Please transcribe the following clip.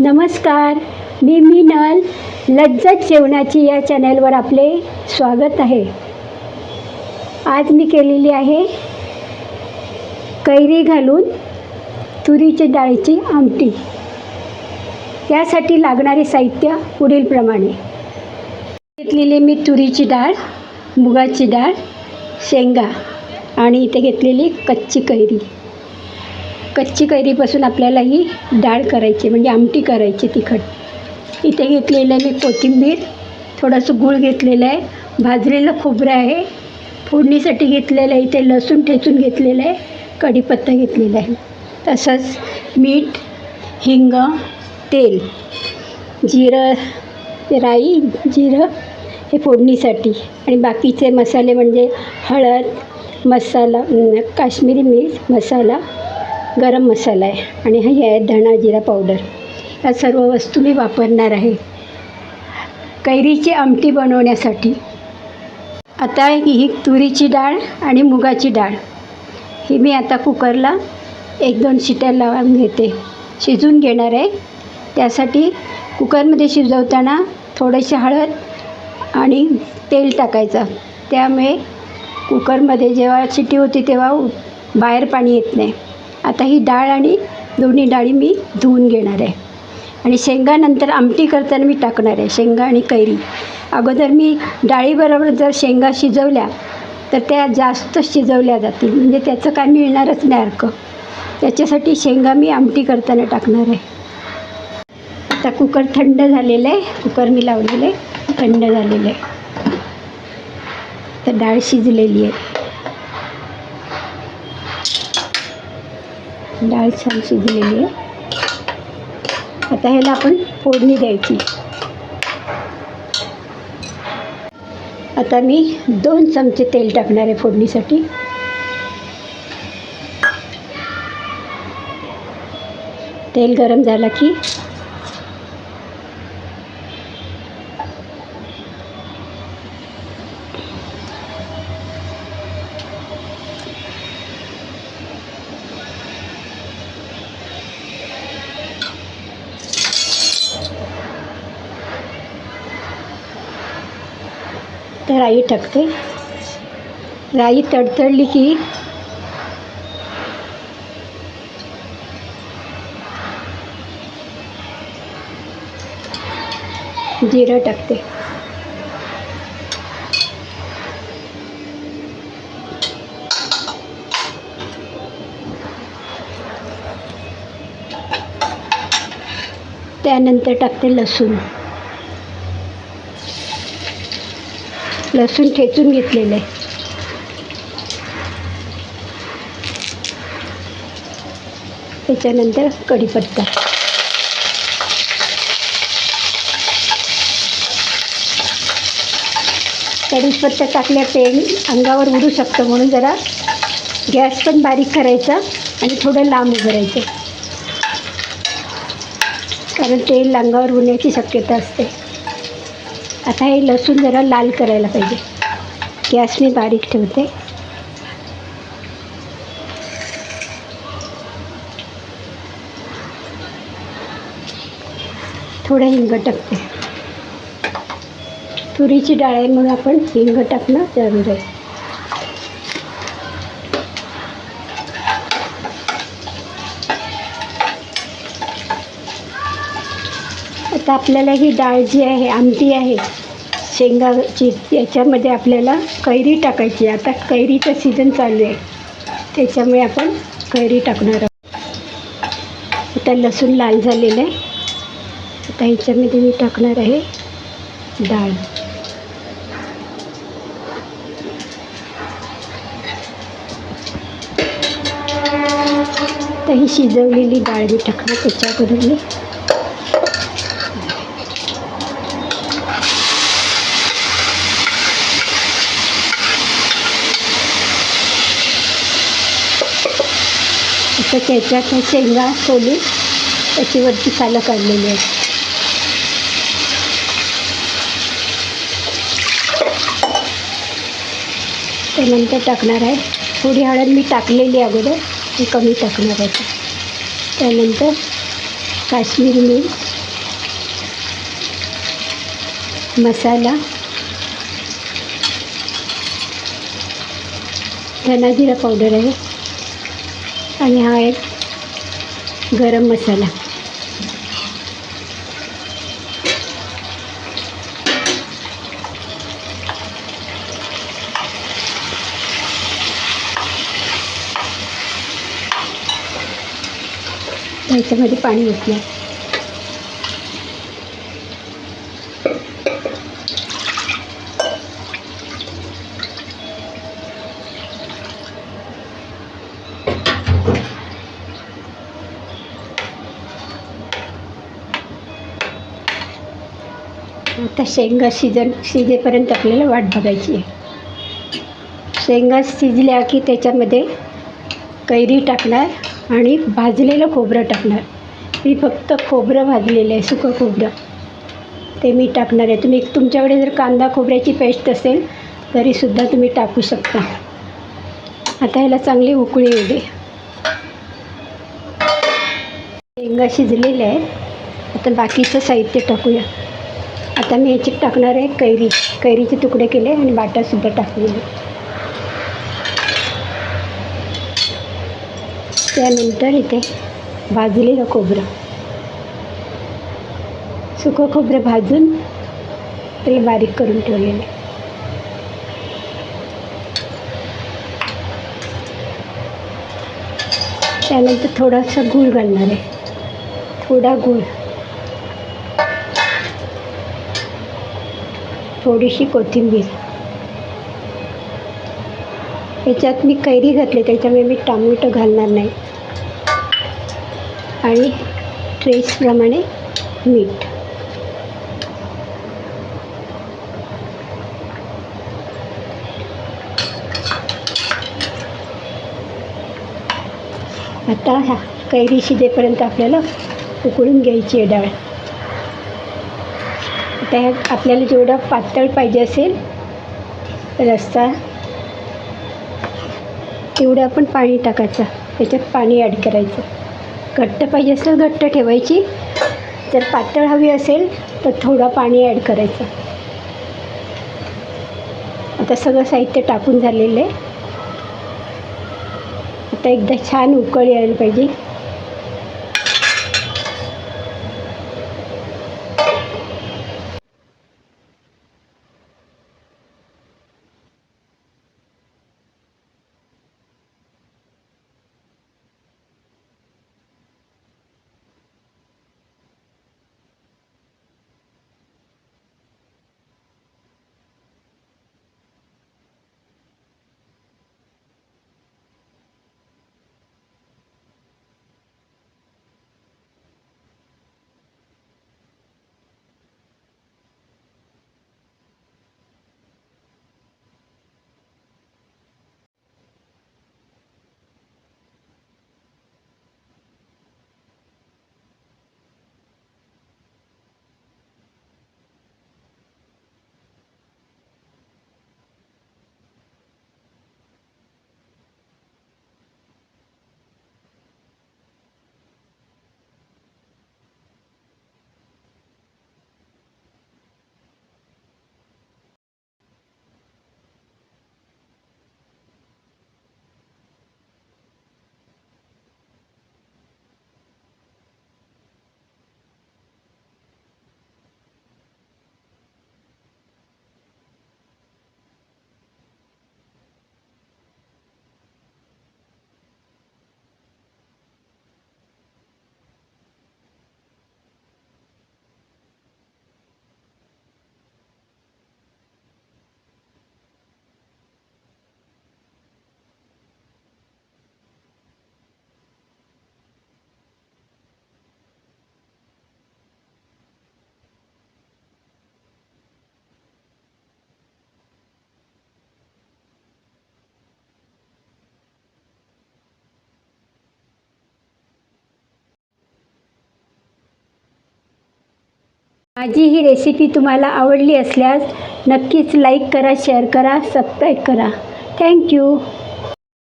नमस्कार. मी मीनल लज्जत जेवणाची या चॅनलवर आपले स्वागत आहे. आज मी केलेली आहे कैरी घालून तुरीची डाळीची आमटी. त्यासाठी लागणारे साहित्य पुढीलप्रमाणे घेतलेली मी तुरीची डाळ मुगाची डाळ शेंगा आणि इथे घेतलेली कच्ची कैरी. कच्ची कैरीपासून आपल्याला ही डाळ करायची म्हणजे आमटी करायची तिखट. इथे घेतलेलं आहे मी कोथिंबीर थोडंसं गूळ घेतलेलं आहे भाजलेलं खोबरं आहे फोडणीसाठी घेतलेलं आहे इथे लसूण ठेचून घेतलेलं आहे कढीपत्ता घेतलेला आहे. तसंच मीठ हिंग तेल जिरं राई जिरं हे फोडणीसाठी. आणि बाकीचे मसाले म्हणजे हळद मसाला काश्मीरी मिर्च मसाला गरम मसाला आहे आणि हे आहे धणा जिरा पावडर या सर्व वस्तू मी वापरणार आहे. कैरीची आमटी बनवण्यासाठी. आता ही तुरीची डाळ आणि मुगाची डाळ. ही मी आता कुकरला एक दोन शिट्या लावून घेते. शिजून घेणार आहे. त्यासाठी कुकरमध्ये शिजवताना थोडेसे हळद आणि तेल टाकायचं. त्यामुळे कुकरमध्ये जेव्हा शिटी होती तेव्हा बाहेर पाणी येत नाही. आता ही डाळ आणि दोन्ही डाळी मी धुवून घेणार आहे. आणि शेंगानंतर आमटी करताना मी टाकणार आहे शेंगा आणि कैरी. अगोदर मी डाळीबरोबर जर शेंगा शिजवल्या तर त्या जास्त शिजवल्या जातील. म्हणजे त्याचं काय मिळणारच नाही अर्क. त्याच्यासाठी शेंगा मी आमटी करताना टाकणार आहे. आता कुकर थंड झालेलं आहे. कुकर मी लावलेलं आहे. थंड झालेलं आहे. तर डाळ शिजलेली आहे. डाळ छान शिजलेली आहे. आता ह्याला आपण फोडणी द्यायची. आता मी दोन चमचे तेल टाकणार आहे फोडणीसाठी. तेल गरम झाला की तर राई टाकते राई तडतडली की जिरं टाकते त्यानंतर टाकते लसूण लसूण ठेचून घेतलेलं. आहे त्याच्यानंतर कढीपत्ता. कढीपत्ता टाकल्या तेल अंगावर उडू शकतं म्हणून जरा गॅस पण बारीक करायचा आणि थोडं लांब उभरायचं कारण तेल अंगावर होण्याची शक्यता असते. आता हे लसूण जरा लाल करायला पाहिजे. गॅस मी बारीक ठेवते. थोडं हिंग टाकते. तुरीची डाळ आहे म्हणून आपण हिंग टाकणं जरूर आहे आता आपल्याला ही डाळ जी आहे आमटी आहे शेंगाची याच्यामध्ये आपल्याला कैरी टाकायची आहे. आता कैरीचं सीझन चालू आहे. त्याच्यामुळे आपण कैरी टाकणार आहोत. आता लसूण लाल झालेलं आहे. आता ह्याच्यामध्ये मी टाकणार आहे डाळ. तर ही शिजवलेली डाळ मी टाकणार त्याच्याबरोबर मी आता त्याच्यात शेंगा सोलून त्याच्यावरती सालं काढलेली आहे त्यानंतर टाकणार आहे. थोडी हळद मी टाकलेली अगोदर ती कमी टाकणार आहे. त्यानंतर काश्मीरी मिर्च मसाला धना जिरा पावडर आहे. आणि हा एक गरम मसाला. त्याच्यामध्ये पाणी ओतलं आता शेंगा शिजन शिजेपर्यंत आपल्याला वाट बघायची आहे. शेंगा शिजल्या की त्याच्यामध्ये कैरी टाकणार आणि भाजलेलं खोबरं टाकणार. मी फक्त खोबरं भाजलेलं आहे सुकं खोबरं. ते मी टाकणार आहे. तुम्ही तुमच्याकडे जर कांदा खोबऱ्याची पेस्ट असेल तरीसुद्धा तुम्ही टाकू शकता. आता ह्याला चांगली उकळी येऊ दे. शेंगा शिजलेल्या आहेत. आता बाकीचं साहित्य टाकूया. आता मी याच्यात टाकणार आहे कैरी. कैरीचे तुकडे केले आणि बाटासुद्धा टाकलेले त्यानंतर इथे भाजलेलं खोबरं. सुकं खोबरं भाजून त्याला बारीक करून ठेवलेलं आहे. त्यानंतर थोडासा गूळ घालणार आहे. थोडा गूळ. थोडीशी कोथिंबीर. याच्यात मी कैरी घातली त्याच्यामुळे मी टोमॅटो घालणार नाही. आणि ट्रेसप्रमाणे मीठ. आता ह्या कैरी शिजेपर्यंत आपल्याला उकळून घ्यायची आहे डाळ आता आपल्याला जेवढा पातळ पाहिजे असेल रस्सा तेवढं आपण पाणी टाकायचं. त्याच्यात पाणी ॲड करायचं. घट्ट पाहिजे असेल घट्ट ठेवायची. जर पातळ हवी असेल तर थोडं पाणी ॲड करायचं. आता सगळं साहित्य टाकून झालेलं आहे. आता एकदा छान उकळ यायला पाहिजे. माझी ही रेसिपी तुम्हाला आवडली असल्यास नक्कीच लाईक करा शेअर करा सबस्क्राईब करा. थँक्यू